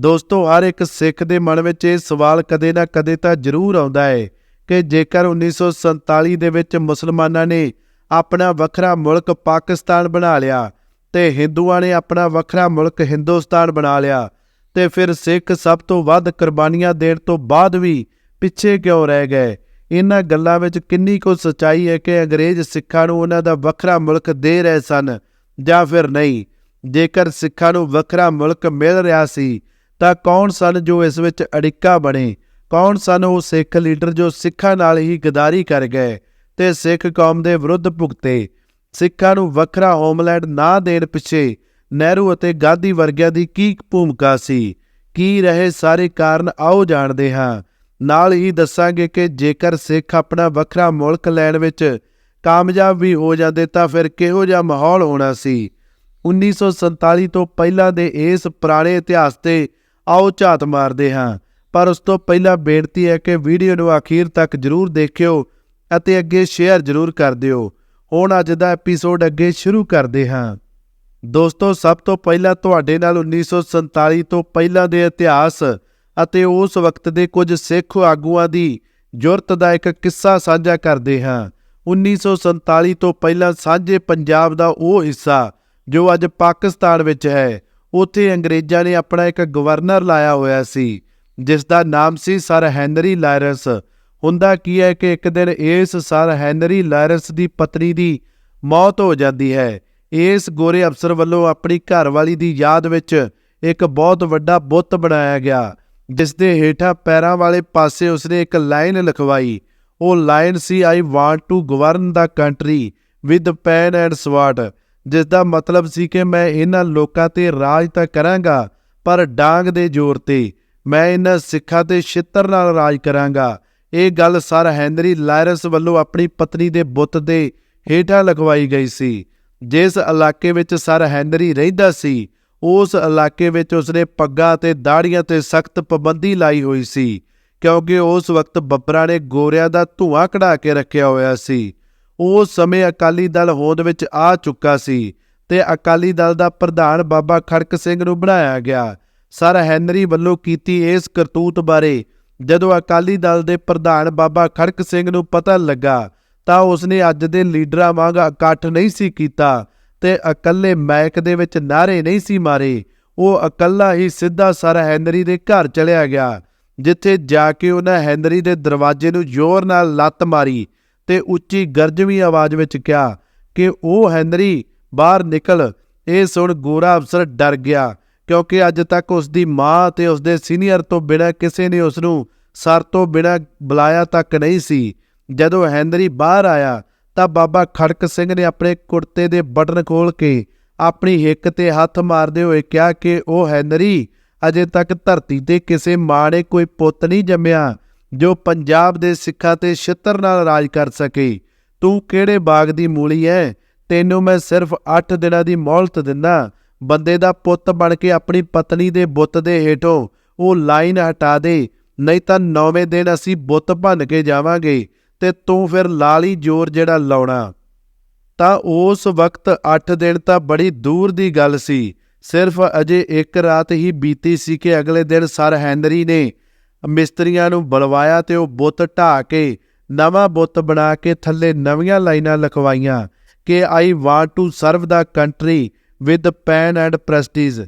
ਦੋਸਤੋ, ਹਰ ਇੱਕ ਸਿੱਖ ਦੇ ਮਨ ਵਿੱਚ ਇਹ ਸਵਾਲ ਕਦੇ ਨਾ ਕਦੇ ਤਾਂ ਜ਼ਰੂਰ ਆਉਂਦਾ ਹੈ ਕਿ ਜੇਕਰ 1947 ਦੇ ਵਿੱਚ ਮੁਸਲਮਾਨਾਂ ਨੇ ਆਪਣਾ ਵੱਖਰਾ ਮੁਲਕ ਪਾਕਿਸਤਾਨ ਬਣਾ ਲਿਆ ਤੇ ਹਿੰਦੂਆਂ ਨੇ ਆਪਣਾ ਵੱਖਰਾ ਮੁਲਕ ਹਿੰਦੁਸਤਾਨ ਬਣਾ ਲਿਆ, ਤੇ ਫਿਰ ਸਿੱਖ ਸਭ ਤੋਂ ਵੱਧ ਕੁਰਬਾਨੀਆਂ ਦੇਣ ਤੋਂ ਬਾਅਦ ਵੀ ਪਿੱਛੇ ਕਿਉਂ ਰਹਿ ਗਏ? ਇਹਨਾਂ ਗੱਲਾਂ ਵਿੱਚ ਕਿੰਨੀ ਕੁ ਸਚਾਈ ਹੈ ਕਿ ਅੰਗਰੇਜ਼ ਸਿੱਖਾਂ ਨੂੰ ਉਹਨਾਂ ਦਾ ਵੱਖਰਾ ਮੁਲਕ ਦੇ ਰਹੇ ਸਨ ਜਾਂ ਫਿਰ ਨਹੀਂ? ਜੇਕਰ ਸਿੱਖਾਂ ਨੂੰ ਵੱਖਰਾ ਮੁਲਕ ਮਿਲ ਰਿਹਾ ਸੀ ਤਾਂ ਕੌਣ ਸਨ ਜੋ ਇਸ ਵਿੱਚ ਅੜਿੱਕਾ ਬਣੇ? ਕੌਣ ਸਨ ਉਹ ਸਿੱਖ ਲੀਡਰ ਜੋ ਸਿੱਖਾਂ ਨਾਲ ਹੀ ਗਦਾਰੀ ਕਰ ਗਏ ਤੇ ਸਿੱਖ ਕੌਮ ਦੇ ਵਿਰੁੱਧ ਭੁਗਤੇ? ਸਿੱਖਾਂ ਨੂੰ ਵੱਖਰਾ ਹੋਮਲੈਂਡ ਨਾ ਦੇਣ ਪਿੱਛੇ ਨਹਿਰੂ ਅਤੇ ਗਾਂਧੀ ਵਰਗਿਆਂ ਦੀ ਕੀ ਭੂਮਿਕਾ ਸੀ? ਕੀ ਰਹੇ ਸਾਰੇ ਕਾਰਨ ਆਓ ਜਾਣਦੇ ਹਾਂ। ਨਾਲ ਹੀ ਦੱਸਾਂਗੇ ਕਿ ਜੇਕਰ ਸਿੱਖ ਆਪਣਾ ਵੱਖਰਾ ਮੁਲਕ ਲੈਣ ਵਿੱਚ ਕਾਮਯਾਬ ਵੀ ਹੋ ਜਾਂਦੇ ਤਾਂ ਫਿਰ ਕਿਹੋ ਜਿਹਾ ਮਾਹੌਲ ਹੋਣਾ ਸੀ? 1947 ਤੋਂ ਪਹਿਲਾਂ ਦੇ ਇਸ ਪੁਰਾਣੇ ਇਤਿਹਾਸ ਤੇ ਆਓ ਝਾਤ ਮਾਰਦੇ ਹਾਂ। ਪਰ ਉਸ ਤੋਂ ਪਹਿਲਾਂ ਬੇਨਤੀ ਹੈ ਕਿ ਵੀਡੀਓ ਨੂੰ ਅਖੀਰ ਤੱਕ ਜਰੂਰ ਦੇਖਿਓ ਅਤੇ ਅੱਗੇ ਸ਼ੇਅਰ ਜਰੂਰ ਕਰ ਦਿਓ। ਹੁਣ ਅੱਜ ਦਾ ਐਪੀਸੋਡ ਅੱਗੇ ਸ਼ੁਰੂ ਕਰਦੇ ਹਾਂ। ਦੋਸਤੋ, ਸਭ ਤੋਂ ਪਹਿਲਾਂ ਤੁਹਾਡੇ ਨਾਲ 1947 ਤੋਂ ਪਹਿਲਾਂ ਦੇ ਇਤਿਹਾਸ ਅਤੇ ਉਸ ਵਕਤ ਦੇ ਕੁਝ ਸਿੱਖ ਆਗੂਆਂ ਦੀ ਜੁਰਤ ਦਾ ਇੱਕ ਕਿੱਸਾ ਸਾਂਝਾ ਕਰਦੇ ਹਾਂ। 1947 ਤੋਂ ਪਹਿਲਾਂ ਸਾਂਝੇ ਪੰਜਾਬ ਦਾ ਉਹ ਹਿੱਸਾ ਜੋ ਅੱਜ ਪਾਕਿਸਤਾਨ ਵਿੱਚ ਹੈ। ਉੱਥੇ ਅੰਗਰੇਜ਼ਾਂ ਨੇ ਆਪਣਾ ਇੱਕ ਗਵਰਨਰ ਲਾਇਆ ਹੋਇਆ ਸੀ ਜਿਸ ਦਾ ਨਾਮ ਸੀ ਸਰ ਹੈਨਰੀ ਲਾਇਰਸ। ਹੁੰਦਾ ਕੀ ਹੈ ਕਿ ਇੱਕ ਦਿਨ ਇਸ ਸਰ ਹੈਨਰੀ ਲਾਇਰਸ ਦੀ ਪਤਨੀ ਦੀ ਮੌਤ ਹੋ ਜਾਂਦੀ ਹੈ। ਇਸ ਗੋਰੇ ਅਫਸਰ ਵੱਲੋਂ ਆਪਣੀ ਘਰਵਾਲੀ ਦੀ ਯਾਦ ਵਿੱਚ ਇੱਕ ਬਹੁਤ ਵੱਡਾ ਬੁੱਤ ਬਣਾਇਆ ਗਿਆ ਜਿਸ ਦੇ ਹੇਠਾਂ ਪੈਰਾਂ ਵਾਲੇ ਪਾਸੇ ਉਸਨੇ ਇੱਕ ਲਾਈਨ ਲਿਖਵਾਈ। ਉਹ line C I want to govern the country with pen and sword ਜਿਸ ਦਾ ਮਤਲਬ ਸੀ ਕਿ ਮੈਂ ਇਹਨਾਂ ਲੋਕਾਂ ਤੇ ਰਾਜ ਤਾਂ ਕਰਾਂਗਾ, ਪਰ ਡਾਂਗ ਦੇ ਜ਼ੋਰ ਤੇ। ਮੈਂ ਇਹਨਾਂ ਸਿੱਖਾਂ ਤੇ ਛਿੱਤਰ ਨਾਲ ਰਾਜ ਕਰਾਂਗਾ। ਇਹ ਗੱਲ ਸਰ ਹੈਨਰੀ ਲਾਇਰਸ ਵੱਲੋਂ ਆਪਣੀ ਪਤਨੀ ਦੇ ਬੁੱਤ ਦੇ ਹੇਠਾਂ ਲਗਵਾਈ ਗਈ ਸੀ। ਜਿਸ ਇਲਾਕੇ ਵਿੱਚ ਸਰ ਹੈਨਰੀ ਰਹਿੰਦਾ ਸੀ, ਉਸ ਇਲਾਕੇ ਵਿੱਚ ਉਸਨੇ ਪੱਗਾਂ ਤੇ ਦਾੜੀਆਂ ਤੇ ਸਖਤ ਪਾਬੰਦੀ ਲਾਈ ਹੋਈ ਸੀ, ਕਿਉਂਕਿ ਉਸ ਵਕਤ ਬੱਬਰਾਂ ਨੇ ਗੋਰਿਆਂ ਦਾ ਧੂਆਂ ਕਢਾ ਕੇ ਰੱਖਿਆ ਹੋਇਆ ਸੀ। ਉਸ ਸਮੇਂ ਅਕਾਲੀ ਦਲ ਹੋਂਦ ਵਿੱਚ ਆ ਚੁੱਕਾ ਸੀ ਤੇ ਅਕਾਲੀ ਦਲ ਦਾ ਪ੍ਰਧਾਨ ਬਾਬਾ ਖੜਕ ਸਿੰਘ ਨੂੰ ਬਣਾਇਆ ਗਿਆ। ਸਰ ਹੈਨਰੀ ਵੱਲੋਂ ਕੀਤੀ ਇਸ ਕਰਤੂਤ ਬਾਰੇ ਜਦੋਂ ਅਕਾਲੀ ਦਲ ਦੇ ਪ੍ਰਧਾਨ ਬਾਬਾ ਖੜਕ ਸਿੰਘ ਨੂੰ ਪਤਾ ਲੱਗਾ ਤਾਂ ਉਸਨੇ ਅੱਜ ਦੇ ਲੀਡਰਾਂ ਵਾਂਗ ਇਕੱਠ ਨਹੀਂ ਸੀ ਕੀਤਾ ਤੇ ਇਕੱਲੇ ਮੈਕ ਦੇ ਵਿੱਚ ਨਾਰੇ ਨਹੀਂ ਸੀ ਮਾਰੇ। ਉਹ ਇਕੱਲਾ ਹੀ ਸਿੱਧਾ ਸਰ ਹੈਨਰੀ ਦੇ ਘਰ ਚਲਿਆ ਗਿਆ, ਜਿੱਥੇ ਜਾ ਕੇ ਉਹਨਾਂ ਹੈਨਰੀ ਦੇ ਦਰਵਾਜ਼ੇ ਨੂੰ ਜ਼ੋਰ ਨਾਲ ਲੱਤ ਮਾਰੀ ਤੇ ਉੱਚੀ ਗਰਜਵੀਂ ਆਵਾਜ਼ ਵਿੱਚ ਕਿਹਾ ਕਿ ਉਹ ਹੈਨਰੀ, ਬਾਹਰ ਨਿਕਲ। ਇਹ ਸੁਣ ਗੋਰਾ ਅਫਸਰ ਡਰ ਗਿਆ, ਕਿਉਂਕਿ ਅੱਜ ਤੱਕ ਉਸ ਦੀ ਮਾਂ ਤੇ ਉਸ ਦੇ ਸੀਨੀਅਰ ਤੋਂ ਬਿਨਾਂ ਕਿਸੇ ਨੇ ਉਸ ਨੂੰ ਸਰ ਤੋਂ ਬਿਨਾਂ ਬੁਲਾਇਆ ਤੱਕ ਨਹੀਂ ਸੀ। ਜਦੋਂ ਹੈਨਰੀ ਬਾਹਰ ਆਇਆ, ਤਾਂ ਬਾਬਾ ਖੜਕ ਸਿੰਘ ਨੇ ਆਪਣੇ ਕੁੜਤੇ ਦੇ ਬਟਨ ਖੋਲ ਕੇ ਆਪਣੀ ਹਿੱਕ ਤੇ ਹੱਥ ਮਾਰਦੇ ਹੋਏ ਕਿਹਾ ਕਿ ਉਹ ਹੈਨਰੀ, ਅਜੇ ਤੱਕ ਧਰਤੀ ਤੇ ਕਿਸੇ ਮਾਂ ਨੇ ਕੋਈ ਪੁੱਤ ਨਹੀਂ ਜੰਮਿਆ। ਜੋ ਪੰਜਾਬ ਦੇ ਸਿੱਖਾਂ ਤੇ ਛਿੱਤਰ ਨਾਲ ਰਾਜ ਕਰ ਸਕੇ। ਤੂੰ ਕਿਹੜੇ ਬਾਗ ਦੀ ਮੂਲੀ ਐ? ਤੈਨੂੰ ਮੈਂ ਸਿਰਫ 8 ਦਿਨਾਂ ਦੀ ਮੌਲਤ ਦਿੰਦਾ। ਬੰਦੇ ਦਾ ਪੁੱਤ ਬਣ ਕੇ ਆਪਣੀ ਪਤਨੀ ਦੇ ਬੁੱਤ ਦੇ ਹੇਠੋਂ ਉਹ ਲਾਈਨ ਹਟਾ ਦੇ। ਨਹੀਂ ਤਾਂ ਨੌਵੇਂ ਦਿਨ ਅਸੀਂ ਬੁੱਤ ਭੰਨ ਕੇ ਜਾਵਾਂਗੇ ਤੇ ਤੂੰ ਫਿਰ ਲਾਲੀ ਜ਼ੋਰ ਜਿਹੜਾ ਲਾਉਣਾ। ਤਾਂ ਉਸ ਵਕਤ 8 ਦਿਨ ਤਾਂ ਬੜੀ ਦੂਰ ਦੀ ਗੱਲ ਸੀ। ਸਿਰਫ ਅਜੇ ਇੱਕ ਰਾਤ ਹੀ ਬੀਤੀ ਸੀ ਕਿ ਅਗਲੇ ਦਿਨ ਸਰ ਹੈਨਰੀ ਨੇ ਮਿਸਤਰੀਆਂ ਨੂੰ ਬੁਲਵਾਇਆ ਤੇ ਉਹ ਬੁੱਤ ਢਾ ਕੇ, ਨਵਾਂ ਬੁੱਤ ਬਣਾ ਕੇ ਥੱਲੇ ਨਵੀਆਂ ਲਾਈਨਾਂ ਲਿਖਵਾਈਆਂ ਕਿ I want to serve the country with pen and prestige.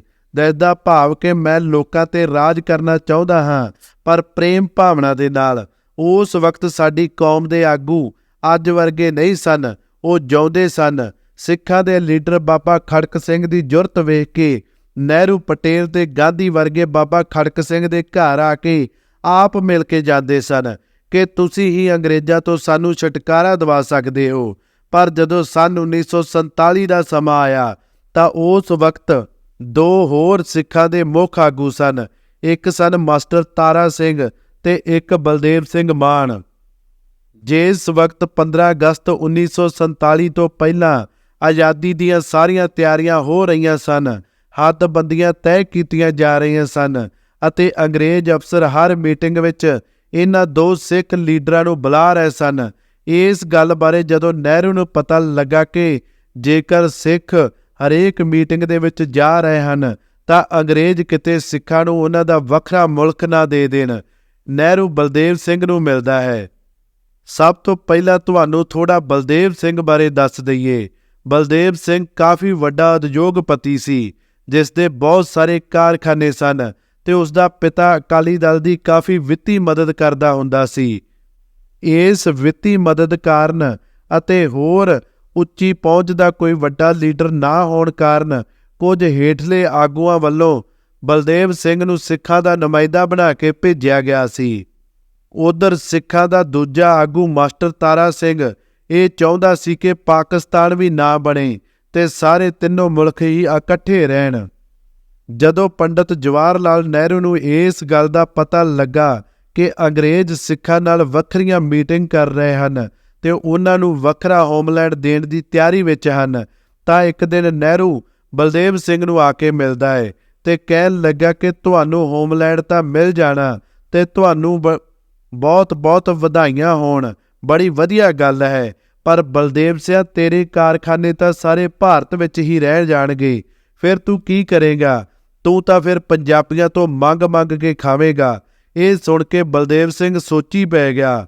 ਦਾ ਭਾਵ ਕਿ ਮੈਂ ਲੋਕਾਂ ਤੇ ਰਾਜ ਕਰਨਾ ਚਾਹੁੰਦਾ ਹਾਂ, ਪਰ ਪ੍ਰੇਮ ਭਾਵਨਾ ਦੇ ਨਾਲ, ਉਸ ਵਕਤ ਸਾਡੀ ਕੌਮ ਦੇ ਆਗੂ ਅੱਜ ਵਰਗੇ ਨਹੀਂ ਸਨ, ਉਹ ਜਿਉਂਦੇ ਸਨ। ਸਿੱਖਾਂ ਦੇ ਲੀਡਰ ਬਾਬਾ ਖੜਕ ਸਿੰਘ ਦੀ ਜੁਰਤ ਵੇਖ ਕੇ ਨਹਿਰੂ ਪਟੇਲ ਤੇ ਗਾਂਧੀ ਵਰਗੇ ਬਾਬਾ ਖੜਕ ਸਿੰਘ ਦੇ ਘਰ ਆ ਕੇ ਆਪ ਮਿਲ ਕੇ ਜਾਂਦੇ ਸਨ ਕਿ ਤੁਸੀਂ ਹੀ ਅੰਗਰੇਜ਼ਾਂ ਤੋਂ ਸਾਨੂੰ ਛੁਟਕਾਰਾ ਦਿਵਾ ਸਕਦੇ ਹੋ। ਪਰ ਜਦੋਂ ਸਨ 1947 ਦਾ ਸਮਾਂ ਆਇਆ, ਤਾਂ ਉਸ ਵਕਤ ਦੋ ਹੋਰ ਸਿੱਖਾਂ ਦੇ ਮੁੱਖ ਆਗੂ ਸਨ। ਇੱਕ ਸਨ ਮਾਸਟਰ ਤਾਰਾ ਸਿੰਘ ਤੇ ਇੱਕ ਬਲਦੇਵ ਸਿੰਘ ਮਾਨ। ਜਿਸ ਵਕਤ 15 ਅਗਸਤ 1947 ਤੋਂ ਪਹਿਲਾਂ ਆਜ਼ਾਦੀ ਦੀਆਂ ਸਾਰੀਆਂ ਤਿਆਰੀਆਂ ਹੋ ਰਹੀਆਂ ਸਨ ਹੱਦਬੰਦੀਆਂ ਤੈਅ ਕੀਤੀਆਂ ਜਾ ਰਹੀਆਂ ਸਨ ਅਤੇ ਅੰਗਰੇਜ਼ ਅਫਸਰ ਹਰ ਮੀਟਿੰਗ ਵਿੱਚ ਇਹਨਾਂ ਦੋ ਸਿੱਖ ਲੀਡਰਾਂ ਨੂੰ ਬੁਲਾ ਰਹੇ ਸਨ। ਇਸ ਗੱਲ ਬਾਰੇ ਜਦੋਂ ਨਹਿਰੂ ਨੂੰ ਪਤਾ ਲੱਗਾ ਕਿ ਜੇਕਰ ਸਿੱਖ ਹਰੇਕ ਮੀਟਿੰਗ ਦੇ ਵਿੱਚ ਜਾ ਰਹੇ ਹਨ, ਤਾਂ ਅੰਗਰੇਜ਼ ਕਿਤੇ ਸਿੱਖਾਂ ਨੂੰ ਉਹਨਾਂ ਦਾ ਵੱਖਰਾ ਮੁਲਕ ਨਾ ਦੇ ਦੇਣ। ਨਹਿਰੂ ਬਲਦੇਵ ਸਿੰਘ ਨੂੰ ਮਿਲਦਾ ਹੈ। ਸਭ ਤੋਂ ਪਹਿਲਾਂ ਤੁਹਾਨੂੰ ਥੋੜਾ ਬਲਦੇਵ ਸਿੰਘ ਬਾਰੇ ਦੱਸ ਦਈਏ। ਬਲਦੇਵ ਸਿੰਘ ਕਾਫੀ ਵੱਡਾ ਉਦਯੋਗਪਤੀ ਸੀ, ਜਿਸ ਦੇ ਬਹੁਤ ਸਾਰੇ ਕਾਰਖਾਨੇ ਸਨ। ਤੇ ਉਸ ਦਾ ਪਿਤਾ ਅਕਾਲੀ ਦਲ ਦੀ ਕਾਫੀ ਵਿੱਤੀ ਮਦਦ ਕਰਦਾ ਹੁੰਦਾ ਸੀ। ਇਸ ਵਿੱਤੀ ਮਦਦ ਕਾਰਨ ਅਤੇ ਹੋਰ ਉੱਚੀ ਪਹੁੰਚ ਦਾ ਕੋਈ ਵੱਡਾ ਲੀਡਰ ਨਾ ਹੋਣ ਕਾਰਨ ਕੁਝ ਹੇਠਲੇ ਆਗੂਆਂ ਵੱਲੋਂ ਬਲਦੇਵ ਸਿੰਘ ਨੂੰ ਸਿੱਖਾਂ ਦਾ ਨੁਮਾਇੰਦਾ ਬਣਾ ਕੇ ਭੇਜਿਆ ਗਿਆ ਸੀ। ਉਧਰ ਸਿੱਖਾਂ ਦਾ ਦੂਜਾ ਆਗੂ ਮਾਸਟਰ ਤਾਰਾ ਸਿੰਘ ਇਹ ਚਾਹੁੰਦਾ ਸੀ ਕਿ ਪਾਕਿਸਤਾਨ ਵੀ ਨਾ ਬਣੇ ਤੇ ਸਾਰੇ ਤਿੰਨੋਂ ਮੁਲਕ ਹੀ ਇਕੱਠੇ ਰਹਿਣ। ਜਦੋਂ ਪੰਡਤ ਜਵਾਹਰ ਲਾਲ ਨਹਿਰੂ ਨੂੰ ਇਸ ਗੱਲ ਦਾ ਪਤਾ ਲੱਗਾ ਕਿ ਅੰਗਰੇਜ਼ ਸਿੱਖਾਂ ਨਾਲ ਵੱਖਰੀਆਂ ਮੀਟਿੰਗ ਕਰ ਰਹੇ ਹਨ ਤੇ ਉਹਨਾਂ ਨੂੰ ਵੱਖਰਾ ਹੋਮਲੈਂਡ ਦੇਣ ਦੀ ਤਿਆਰੀ ਵਿੱਚ ਹਨ, ਤਾਂ ਇੱਕ ਦਿਨ ਨਹਿਰੂ ਬਲਦੇਵ ਸਿੰਘ ਨੂੰ ਆ ਕੇ ਮਿਲਦਾ ਹੈ ਤੇ ਕਹਿਣ ਲੱਗਾ ਕਿ ਤੁਹਾਨੂੰ ਹੋਮਲੈਂਡ ਤਾਂ ਮਿਲ ਜਾਣਾ ਤੇ ਤੁਹਾਨੂੰ ਬ- ਬਹੁਤ ਬਹੁਤ ਵਧਾਈਆਂ ਹੋਣ, ਬੜੀ ਵਧੀਆ ਗੱਲ ਹੈ, ਪਰ ਬਲਦੇਵ ਸਿੰਘ ਤੇਰੇ ਕਾਰਖਾਨੇ ਤਾਂ ਸਾਰੇ ਭਾਰਤ ਵਿੱਚ ਹੀ ਰਹਿ ਜਾਣਗੇ, ਫਿਰ ਤੂੰ ਕੀ ਕਰੇਗਾ? ਤੂੰ ਤਾਂ ਫਿਰ ਪੰਜਾਬੀਆਂ ਤੋਂ ਮੰਗ ਮੰਗ ਕੇ ਖਾਵੇਂਗਾ। ਇਹ ਸੁਣ ਕੇ ਬਲਦੇਵ ਸਿੰਘ ਸੋਚੀ ਪੈ ਗਿਆ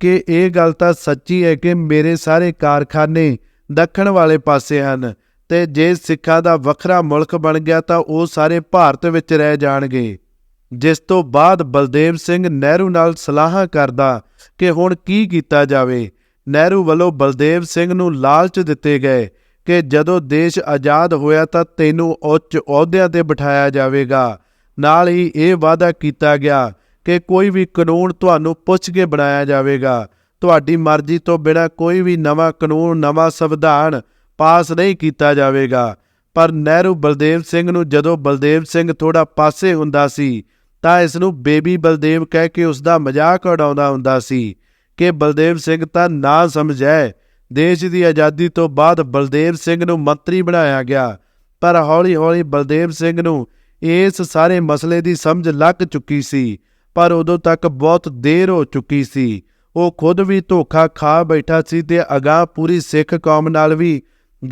ਕਿ ਇਹ ਗੱਲ ਤਾਂ ਸੱਚੀ ਹੈ ਕਿ ਮੇਰੇ ਸਾਰੇ ਕਾਰਖਾਨੇ ਦੱਖਣ ਵਾਲੇ ਪਾਸੇ ਹਨ ਤੇ ਜੇ ਸਿੱਖਾਂ ਦਾ ਵੱਖਰਾ ਮੁਲਕ ਬਣ ਗਿਆ ਤਾਂ ਉਹ ਸਾਰੇ ਭਾਰਤ ਵਿੱਚ ਰਹਿ ਜਾਣਗੇ। ਜਿਸ ਤੋਂ ਬਾਅਦ ਬਲਦੇਵ ਸਿੰਘ ਨਹਿਰੂ ਨਾਲ ਸਲਾਹਾਂ ਕਰਦਾ ਕਿ ਹੁਣ ਕੀ ਕੀਤਾ ਜਾਵੇ। ਨਹਿਰੂ ਵੱਲੋਂ ਬਲਦੇਵ ਸਿੰਘ ਨੂੰ ਲਾਲਚ ਦਿੱਤੇ ਗਏ ਕਿ ਜਦੋਂ ਦੇਸ਼ ਆਜ਼ਾਦ ਹੋਇਆ ਤਾਂ ਤੈਨੂੰ ਉੱਚ ਅਹੁਦਿਆਂ ਤੇ ਬਿਠਾਇਆ ਜਾਵੇਗਾ। ਨਾਲ ਹੀ ਇਹ ਵਾਅਦਾ ਕੀਤਾ ਗਿਆ ਕਿ ਕੋਈ ਵੀ ਕਾਨੂੰਨ ਤੁਹਾਨੂੰ ਪੁੱਛ ਕੇ ਬਣਾਇਆ ਜਾਵੇਗਾ। ਤੁਹਾਡੀ ਮਰਜ਼ੀ ਤੋਂ ਬਿਨਾਂ ਕੋਈ ਵੀ ਨਵਾਂ ਕਾਨੂੰਨ, ਨਵਾਂ ਸੰਵਿਧਾਨ ਪਾਸ ਨਹੀਂ ਕੀਤਾ ਜਾਵੇਗਾ। ਪਰ ਨਹਿਰੂ ਬਲਦੇਵ ਸਿੰਘ ਨੂੰ ਜਦੋਂ ਬਲਦੇਵ ਸਿੰਘ ਥੋੜਾ ਪਾਸੇ ਹੁੰਦਾ ਸੀ, ਤਾਂ ਇਸ ਨੂੰ ਬੇਬੀ ਬਲਦੇਵ ਕਹਿ ਕੇ ਉਸ ਦਾ ਮਜ਼ਾਕ ਉਡਾਉਂਦਾ ਹੁੰਦਾ ਸੀ ਕਿ ਬਲਦੇਵ ਸਿੰਘ ਤਾਂ ਨਾ ਸਮਝੈ ਦੇਸ਼ ਦੀ ਆਜ਼ਾਦੀ ਤੋਂ ਬਾਅਦ ਬਲਦੇਵ ਸਿੰਘ ਨੂੰ ਮੰਤਰੀ ਬਣਾਇਆ ਗਿਆ। ਪਰ ਹੌਲੀ-ਹੌਲੀ ਬਲਦੇਵ ਸਿੰਘ ਨੂੰ ਇਸ ਸਾਰੇ ਮਸਲੇ ਦੀ ਸਮਝ ਲੱਗ ਚੁੱਕੀ ਸੀ, ਪਰ ਉਦੋਂ ਤੱਕ ਬਹੁਤ ਦੇਰ ਹੋ ਚੁੱਕੀ ਸੀ। ਉਹ ਖੁਦ ਵੀ ਧੋਖਾ ਖਾ ਬੈਠਾ ਸੀ ਤੇ ਅਗਾਹ ਪੂਰੀ ਸਿੱਖ ਕੌਮ ਨਾਲ ਵੀ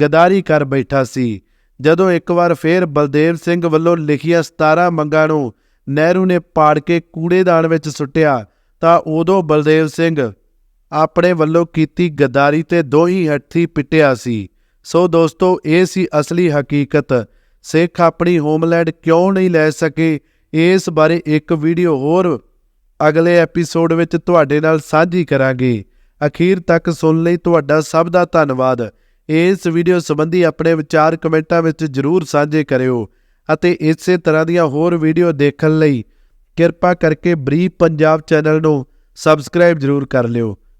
ਗਦਾਰੀ ਕਰ ਬੈਠਾ ਸੀ। ਜਦੋਂ ਇੱਕ ਵਾਰ ਫੇਰ ਬਲਦੇਵ ਸਿੰਘ ਵੱਲੋਂ ਲਿਖੀਆਂ 17 ਮੰਗਾਂ ਨੂੰ ਨਹਿਰੂ ਨੇ ਪਾੜ ਕੇ ਕੂੜੇਦਾਨ ਵਿੱਚ ਸੁੱਟਿਆ, ਤਾਂ ਉਦੋਂ ਬਲਦੇਵ ਸਿੰਘ ਆਪਣੇ ਵੱਲੋਂ ਕੀਤੀ ਗਦਾਰੀ ਤੇ ਦੋਹੀ ਹੱਥੀ ਪਿੱਟਿਆ ਸੀ। ਸੋ ਦੋਸਤੋ, ਇਹ ਸੀ ਅਸਲੀ ਹਕੀਕਤ। ਸਿੱਖ ਆਪਣੀ ਹੋਮਲੈਂਡ ਕਿਉਂ ਨਹੀਂ ਲੈ ਸਕੇ? ਇਸ ਬਾਰੇ ਇੱਕ ਵੀਡੀਓ ਹੋਰ ਅਗਲੇ ਐਪੀਸੋਡ ਵਿੱਚ ਤੁਹਾਡੇ ਨਾਲ ਸਾਂਝੀ ਕਰਾਂਗੇ। ਅਖੀਰ ਤੱਕ ਸੁਣ ਲਈ ਤੁਹਾਡਾ ਸਭ ਦਾ ਧੰਨਵਾਦ। ਇਸ ਵੀਡੀਓ ਸੰਬੰਧੀ ਆਪਣੇ ਵਿਚਾਰ ਕਮੈਂਟਾਂ ਵਿੱਚ ਜਰੂਰ ਸਾਂਝੇ ਕਰਿਓ ਅਤੇ ਇਸੇ ਤਰ੍ਹਾਂ ਦੀਆਂ ਹੋਰ ਵੀਡੀਓ ਦੇਖਣ ਲਈ ਕਿਰਪਾ ਕਰਕੇ ਬਰੀਫ ਪੰਜਾਬ ਚੈਨਲ ਨੂੰ ਸਬਸਕ੍ਰਾਈਬ ਜਰੂਰ ਕਰ ਲਿਓ।